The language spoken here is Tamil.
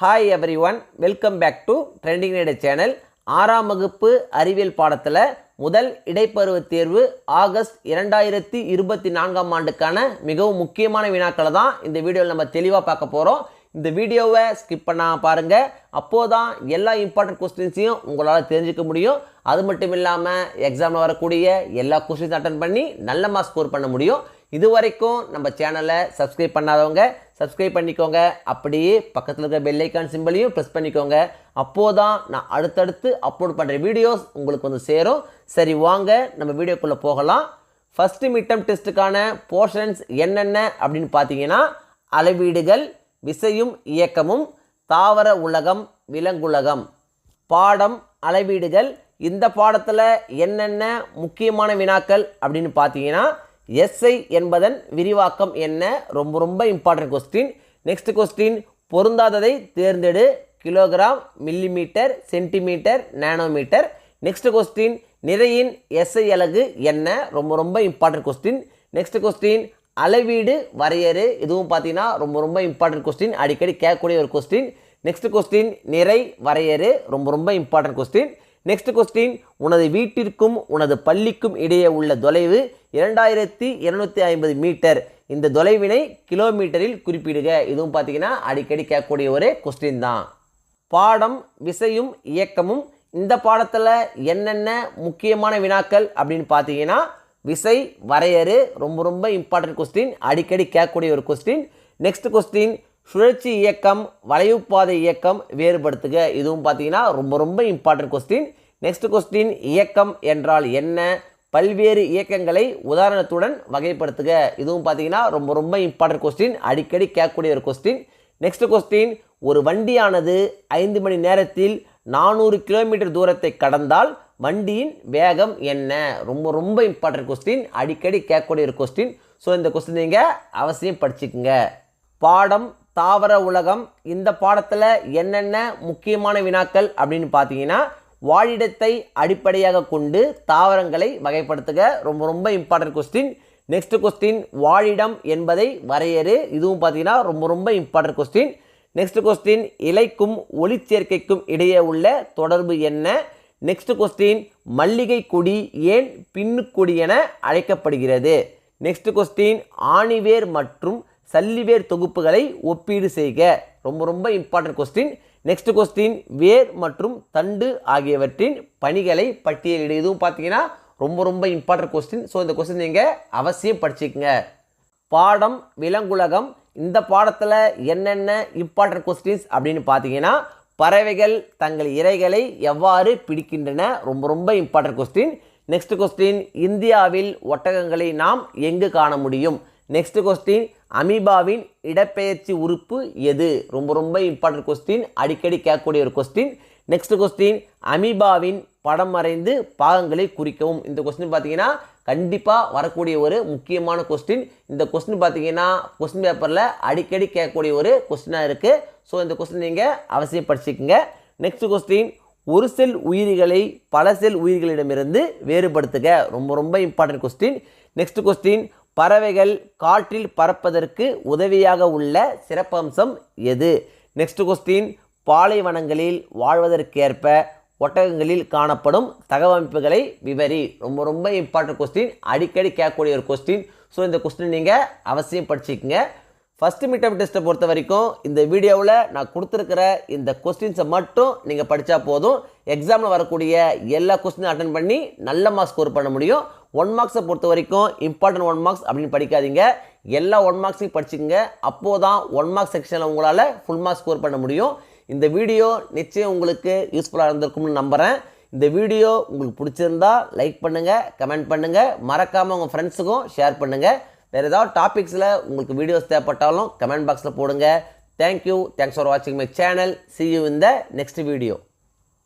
Hi everyone welcome back to trending நேட channel ஆறாம் வகுப்பு அறிவியல் பாடத்தில் முதல் இடைப்பருவ தேர்வு ஆகஸ்ட் இரண்டாயிரத்தி இருபத்தி நான்காம் ஆண்டுக்கான மிகவும் முக்கியமான வினாக்களை தான் இந்த வீடியோவில் நம்ம தெளிவாக பார்க்க போகிறோம் இந்த வீடியோவை ஸ்கிப் பண்ணாமல் பாருங்கள் அப்போது தான் எல்லா இம்பார்ட்டன்ட் கொஸ்டின்ஸையும் உங்களால் தெரிஞ்சுக்க முடியும். அது மட்டும் இல்லாமல் எக்ஸாமில் வரக்கூடிய எல்லா கொஸ்டின்ஸ் அட்டன் பண்ணி நல்ல மார்க் ஸ்கோர் பண்ண முடியும். இது வரைக்கும் நம்ம சேனலை சப்ஸ்கிரைப் பண்ணாதவங்க சப்ஸ்கிரைப் பண்ணிக்கோங்க. அப்படியே பக்கத்தில் இருக்கிற பெல்லைக்கான் சிம்பிளையும் ப்ரெஸ் பண்ணிக்கோங்க. அப்போது தான் நான் அடுத்தடுத்து அப்லோட் பண்ணுற வீடியோஸ் உங்களுக்கு வந்து சேரும். சரி வாங்க நம்ம வீடியோக்குள்ளே போகலாம். ஃபஸ்ட்டு மிட்டம் டெஸ்ட்டுக்கான போர்ஷன்ஸ் என்னென்ன அப்படின்னு பார்த்தீங்கன்னா அளவீடுகள் விசையும் இயக்கமும் தாவர உலகம் விலங்குலகம். பாடம் அளவீடுகள் இந்த பாடத்தில் என்னென்ன முக்கியமான வினாக்கள் அப்படின்னு பார்த்தீங்கன்னா எஸ்ஐ என்பதன் விரிவாக்கம் என்ன? ரொம்ப ரொம்ப இம்பார்ட்டன்ட் கொஸ்டின் நெக்ஸ்ட் கொஸ்டின் பொருந்தாததை தேர்ந்தெடு. Kilogram millimetre centimetre nanometre next question நிறையின் SI அலகு என்ன? ரொம்ப ரொம்ப இம்பார்ட்டன்ட் கொஸ்டின் நெக்ஸ்ட் கொஸ்டின் அளவீடு வரையறு. இதுவும் பார்த்தீங்கன்னா ரொம்ப ரொம்ப இம்பார்ட்டன்ட் கொஸ்டின் அடிக்கடி கேட்கக்கூடிய ஒரு கொஸ்டின் நெக்ஸ்ட் கொஸ்டின் நிறை வரையறு. ரொம்ப ரொம்ப இம்பார்ட்டன்ட் கொஸ்டின் நெக்ஸ்ட் கொஸ்டின் உனது வீட்டிற்கும் உனது பள்ளிக்கும் இடையே உள்ள தொலைவு இரண்டாயிரத்தி இருநூத்தி ஐம்பது மீட்டர். இந்த தொலைவினை கிலோமீட்டரில் குறிப்பிடுக. இதுவும் பார்த்தீங்கன்னா அடிக்கடி கேட்கக்கூடிய ஒரு கொஸ்டின் தான். பாடம் விசையும் இயக்கமும் இந்த பாடத்தில் என்னென்ன முக்கியமான வினாக்கள் அப்படின்னு பார்த்தீங்கன்னா விசை வரையறு ரொம்ப ரொம்ப இம்பார்ட்டன்ட் கொஸ்டின் அடிக்கடி கேட்கக்கூடிய ஒரு கொஸ்டின் நெக்ஸ்ட் கொஸ்டின் சுழற்சி இயக்கம் வளைவுப்பாதை இயக்கம் வேறுபடுத்துக. இதுவும் பார்த்தீங்கன்னா ரொம்ப ரொம்ப இம்பார்ட்டன்ட் கொஸ்டின் நெக்ஸ்ட் கொஸ்டின் இயக்கம் என்றால் என்ன? பல்வேறு இயக்கங்களை உதாரணத்துடன் வகைப்படுத்துக. இதுவும் பார்த்தீங்கன்னா ரொம்ப ரொம்ப இம்பார்ட்டன்ட் கொஸ்டின் அடிக்கடி கேட்கக்கூடிய ஒரு கொஸ்டின் நெக்ஸ்ட் கொஸ்டின் ஒரு வண்டியானது ஐந்து மணி நேரத்தில் நானூறு கிலோமீட்டர் தூரத்தை கடந்தால் வண்டியின் வேகம் என்ன? ரொம்ப ரொம்ப இம்பார்ட்டன்ட் கொஸ்டின் அடிக்கடி கேட்கக்கூடிய ஒரு கொஸ்டின் ஸோ இந்த கொஸ்டின் நீங்கள் அவசியம் படிச்சுக்குங்க. பாடம் தாவர உலகம் இந்த பாடத்தில் என்னென்ன முக்கியமான வினாக்கள் அப்படின்னு பார்த்தீங்கன்னா வாழிடத்தை அடிப்படையாக கொண்டு தாவரங்களை வகைப்படுத்துக. ரொம்ப ரொம்ப இம்பார்ட்டன்ட் கொஸ்டின் நெக்ஸ்ட் கொஸ்டின் வாழிடம் என்பதை வரையறு. இதுவும் பார்த்தீங்கன்னா ரொம்ப ரொம்ப இம்பார்ட்டன்ட் கொஸ்டின் நெக்ஸ்ட் கொஸ்டின் இலைக்கும் ஒளிச்சேர்க்கைக்கும் இடையே உள்ள தொடர்பு என்ன? நெக்ஸ்ட் கொஸ்டின் மல்லிகை கொடி ஏன் பின்னுக்கொடி என அழைக்கப்படுகிறது? நெக்ஸ்ட் கொஸ்டின் ஆணிவேர் மற்றும் சல்லிவேர் தொகுப்புகளை ஒப்பீடு செய்க. ரொம்ப ரொம்ப இம்பார்ட்டன்ட் கொஸ்டின் நெக்ஸ்ட் கொஸ்டின் வேர் மற்றும் தண்டு ஆகியவற்றின் பணிகளை பட்டியலிடு. இதுவும் பார்த்தீங்கன்னா ரொம்ப ரொம்ப இம்பார்ட்டன்ட் கொஸ்டின் ஸோ இந்த கொஸ்டின் நீங்கள் அவசியம் படிச்சுக்கங்க. பாடம் விலங்குலகம் இந்த பாடத்தில் என்னென்ன இம்பார்ட்டன்ட் கொஸ்டின்ஸ் அப்படின்னு பார்த்தீங்கன்னா பறவைகள் தங்கள் இறைகளை எவ்வாறு பிடிக்கின்றன? ரொம்ப ரொம்ப இம்பார்ட்டன்ட் கொஸ்டின் நெக்ஸ்ட் கொஸ்டின் இந்தியாவில் ஒட்டகங்களை நாம் எங்கு காண முடியும்? நெக்ஸ்ட் கொஸ்டின் அமீபாவின் இடப்பெயர்ச்சி உறுப்பு எது? ரொம்ப ரொம்ப இம்பார்ட்டன்ட் கொஸ்டின் அடிக்கடி கேட்கக்கூடிய ஒரு கொஸ்டின் நெக்ஸ்ட் கொஸ்டின் அமீபாவின் படம் வரைந்து பாகங்களை குறிக்கவும். இந்த கொஸ்டின் பார்த்தீங்கன்னா கண்டிப்பாக வரக்கூடிய ஒரு முக்கியமான கொஸ்டின் இந்த கொஸ்டின் பார்த்தீங்கன்னா கொஸ்டின் பேப்பரில் அடிக்கடி கேட்கக்கூடிய ஒரு கொஸ்டினாக இருக்குது ஸோ இந்த கொஸ்டின் நீங்கள் அவசியம் படிச்சுக்கோங்க. நெக்ஸ்ட் கொஸ்டின் ஒரு செல் உயிரிகளை பல செல் உயிர்களிடமிருந்து வேறுபடுத்துக. ரொம்ப ரொம்ப இம்பார்ட்டன்ட் கொஸ்டின் நெக்ஸ்ட் கொஸ்டின் பறவைகள் காற்றில் பறப்பதற்கு உதவியாக உள்ள சிறப்பம்சம் எது? நெக்ஸ்ட் கொஸ்டின் பாலைவனங்களில் வாழ்வதற்கேற்ப ஒட்டகங்களில் காணப்படும் தகவமைப்புகளை விவரி. ரொம்ப ரொம்ப இம்பார்ட்டன்ட் கொஸ்டின் அடிக்கடி கேட்கக்கூடிய ஒரு கொஸ்டின் ஸோ இந்த கொஸ்டின் நீங்கள் அவசியம் படிச்சுக்கோங்க. ஃபஸ்ட்டு மிட்டம் டெஸ்ட்டை பொறுத்த வரைக்கும் இந்த வீடியோவில் நான் கொடுத்துருக்கிற இந்த கொஸ்டின்ஸை மட்டும் நீங்கள் படித்தா போதும். எக்ஸாமில் வரக்கூடிய எல்லா கொஸ்டினும் அட்டன் பண்ணி நல்ல மார்க்ஸ் ஸ்கோர் பண்ண முடியும். ஒன் மார்க்ஸை பொறுத்த வரைக்கும் இம்பார்ட்டன்ட் ஒன் மார்க்ஸ் அப்படின்னு படிக்காதீங்க. எல்லா ஒன் மார்க்ஸையும் படிச்சுக்கங்க. அப்போது தான் ஒன் மார்க் செக்ஷனில் உங்களால் ஃபுல் மார்க்ஸ் ஸ்கோர் பண்ண முடியும். இந்த வீடியோ நிச்சயம் உங்களுக்கு யூஸ்ஃபுல்லாக இருந்திருக்கும்னு நம்புகிறேன் இந்த வீடியோ உங்களுக்கு பிடிச்சிருந்தா லைக் பண்ணுங்கள் கமெண்ட் பண்ணுங்கள் மறக்காமல் உங்கள் ஃப்ரெண்ட்ஸுக்கும் ஷேர் பண்ணுங்கள் வேறு ஏதாவது டாபிக்ஸில் உங்களுக்கு வீடியோஸ் தேவைப்பட்டாலும் கமெண்ட் பாக்ஸில் போடுங்க. தேங்க்யூ தேங்க்ஸ் ஃபார் வாட்சிங் மை சேனல் சி யூ இந்த த நெக்ஸ்ட் வீடியோ